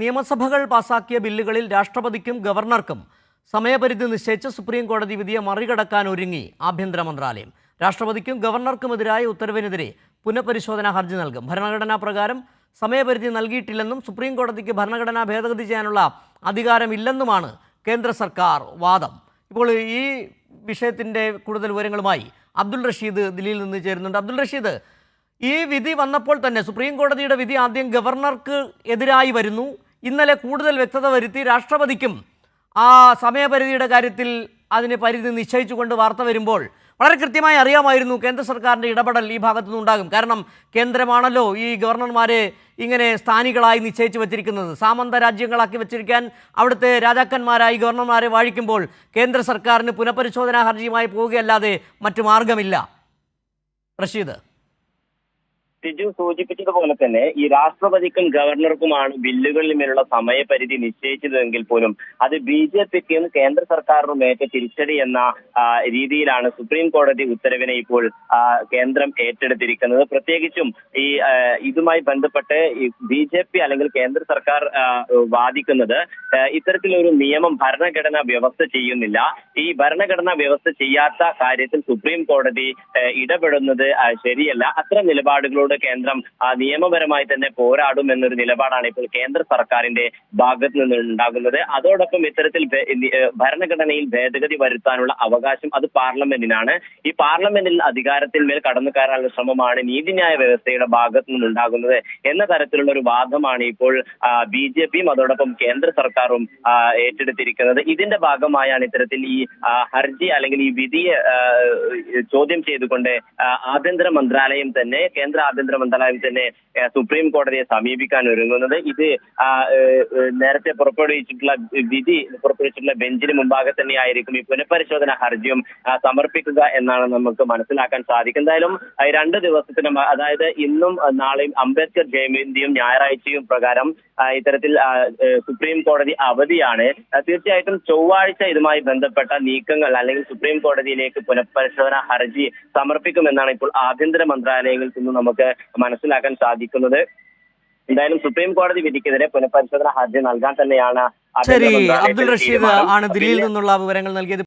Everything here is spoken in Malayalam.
നിയമസഭകൾ പാസാക്കിയ ബില്ലുകളിൽ രാഷ്ട്രപതിക്കും ഗവർണർക്കും സമയപരിധി നിശ്ചയിച്ച് സുപ്രീം കോടതി വിധിയെ മറികടക്കാൻ ഒരുങ്ങി ആഭ്യന്തര മന്ത്രാലയം. രാഷ്ട്രപതിക്കും ഗവർണർക്കുമെതിരായ ഉത്തരവിനെതിരെ പുനഃപരിശോധനാ ഹർജി നൽകും. ഭരണഘടനാ പ്രകാരം സമയപരിധി നൽകിയിട്ടില്ലെന്നും സുപ്രീം കോടതിക്ക് ഭരണഘടനാ ഭേദഗതി ചെയ്യാനുള്ള അധികാരമില്ലെന്നുമാണ് കേന്ദ്ര സർക്കാർ വാദം. ഇപ്പോൾ ഈ വിഷയത്തിന്റെ കൂടുതൽ വിവരങ്ങളുമായി അബ്ദുൾ റഷീദ് ദില്ലിയിൽ നിന്ന് ചേരുന്നുണ്ട്. അബ്ദുൾ റഷീദ് ഈ വിധി വന്നപ്പോൾ തന്നെ സുപ്രീം കോടതിയുടെ വിധി ആദ്യം ഗവർണർക്ക് എതിരായി വരുന്നു. ഇന്നലെ കൂടുതൽ വ്യക്തത വരുത്തി രാഷ്ട്രപതിക്കും ആ സമയപരിധിയുടെ കാര്യത്തിൽ അതിന് പരിധി നിശ്ചയിച്ചുകൊണ്ട് വാർത്ത വരുമ്പോൾ വളരെ കൃത്യമായി അറിയാമായിരുന്നു കേന്ദ്ര സർക്കാരിന്റെ ഇടപെടൽ ഈ ഭാഗത്തുനിന്ന് കാരണം കേന്ദ്രമാണല്ലോ ഈ ഗവർണർമാരെ ഇങ്ങനെ സ്ഥാനികളായി നിശ്ചയിച്ചു വച്ചിരിക്കുന്നത്. സാമന്ത രാജ്യങ്ങളാക്കി വെച്ചിരിക്കാൻ അവിടുത്തെ രാജാക്കന്മാരായി ഗവർണർമാരെ വാഴിക്കുമ്പോൾ കേന്ദ്ര സർക്കാരിന് പുനഃപരിശോധനാ ഹർജിയുമായി പോവുകയല്ലാതെ മറ്റു മാർഗമില്ല റഷീദ്. ടിജു സൂചിപ്പിച്ചതുപോലെ തന്നെ ഈ രാഷ്ട്രപതിക്കും ഗവർണർക്കുമാണ് ബില്ലുകളിൽ മേലുള്ള സമയപരിധി നിശ്ചയിച്ചതെങ്കിൽ പോലും അത് ബി ജെ പിക്കും കേന്ദ്ര സർക്കാരിനും ഏറ്റ തിരിച്ചടി എന്ന രീതിയിലാണ് സുപ്രീം കോടതി ഉത്തരവിനെ ഇപ്പോൾ കേന്ദ്രം ഏറ്റെടുത്തിരിക്കുന്നത്. പ്രത്യേകിച്ചും ഈ ഇതുമായി ബന്ധപ്പെട്ട് ബി ജെ പി അല്ലെങ്കിൽ കേന്ദ്ര സർക്കാർ വാദിക്കുന്നത് ഇത്തരത്തിലൊരു നിയമം ഭരണഘടന വ്യവസ്ഥ ചെയ്യുന്നില്ല. ഈ ഭരണഘടനാ വ്യവസ്ഥ ചെയ്യാത്ത കാര്യത്തിൽ സുപ്രീം കോടതി ഇടപെടുന്നത് ശരിയല്ല. അത്തരം നിലപാടുകളോട് കേന്ദ്രം ആ, നിയമപരമായി തന്നെ പോരാടും എന്നൊരു നിലപാടാണ് ഇപ്പോൾ കേന്ദ്ര സർക്കാരിന്റെ ഭാഗത്ത് നിന്ന് ഉണ്ടാകുന്നത് അതോടൊപ്പം ഇത്തരത്തിൽ ഭരണഘടനയിൽ ഭേദഗതി വരുത്താനുള്ള അവകാശം അത് പാർലമെന്റിനാണ്. ഈ പാർലമെന്റിൽ അധികാരത്തിന്മേൽ കടന്നു കയറാനുള്ള ശ്രമമാണ് നീതിന്യായ വ്യവസ്ഥയുടെ ഭാഗത്ത് നിന്നുണ്ടാകുന്നത് എന്ന തരത്തിലുള്ള ഒരു വാദമാണ് ഇപ്പോൾ ബി ജെ പിയും അതോടൊപ്പം കേന്ദ്ര സർക്കാരും ഏറ്റെടുത്തിരിക്കുന്നത്. ഇതിന്റെ ഭാഗമായാണ് ഇത്തരത്തിൽ ഈ ഹർജി അല്ലെങ്കിൽ ഈ വിധിയെ ചോദ്യം ചെയ്തുകൊണ്ട് ആഭ്യന്തര മന്ത്രാലയം തന്നെ കേന്ദ്ര ആഭ്യന്തര മന്ത്രാലയം തന്നെ സുപ്രീം കോടതിയെ സമീപിക്കാൻ ഒരുങ്ങുന്നത് ഇത് നേരത്തെ പുറപ്പെടുവിച്ചിട്ടുള്ള വിധി പുറപ്പെടുവിച്ചിട്ടുള്ള ബെഞ്ചിന് മുമ്പാകെ തന്നെയായിരിക്കും ഈ പുനഃപരിശോധന ഹർജിയും സമർപ്പിക്കുക എന്നാണ് നമുക്ക് മനസ്സിലാക്കാൻ സാധിക്കും എന്തായാലും രണ്ട് ദിവസത്തിനും അതായത് ഇന്നും നാളെയും അംബേദ്കർ ജയന്തിയും ഞായറാഴ്ചയും പ്രകാരം ഇത്തരത്തിൽ സുപ്രീം കോടതി അവധിയാണ് തീർച്ചയായിട്ടും ചൊവ്വാഴ്ച ഇതുമായി ബന്ധപ്പെട്ട നീക്കങ്ങൾ അല്ലെങ്കിൽ സുപ്രീം കോടതിയിലേക്ക് പുനഃപരിശോധന ഹർജി സമർപ്പിക്കുമെന്നാണ് ഇപ്പോൾ ആഭ്യന്തര മന്ത്രാലയങ്ങളിൽ നിന്ന് നമുക്ക് മനസ്സിലാക്കാൻ സാധിക്കുന്നത്. എന്തായാലും സുപ്രീം കോടതി വിധിക്കെതിരെ പുനഃപരിശോധന ഹർജി നൽകാൻ തന്നെയാണ് ശരി അബ്ദുൾ റഷീദ് ആണ് ദില്ലിയിൽ നിന്നുള്ള വിവരങ്ങൾ നൽകിയത്.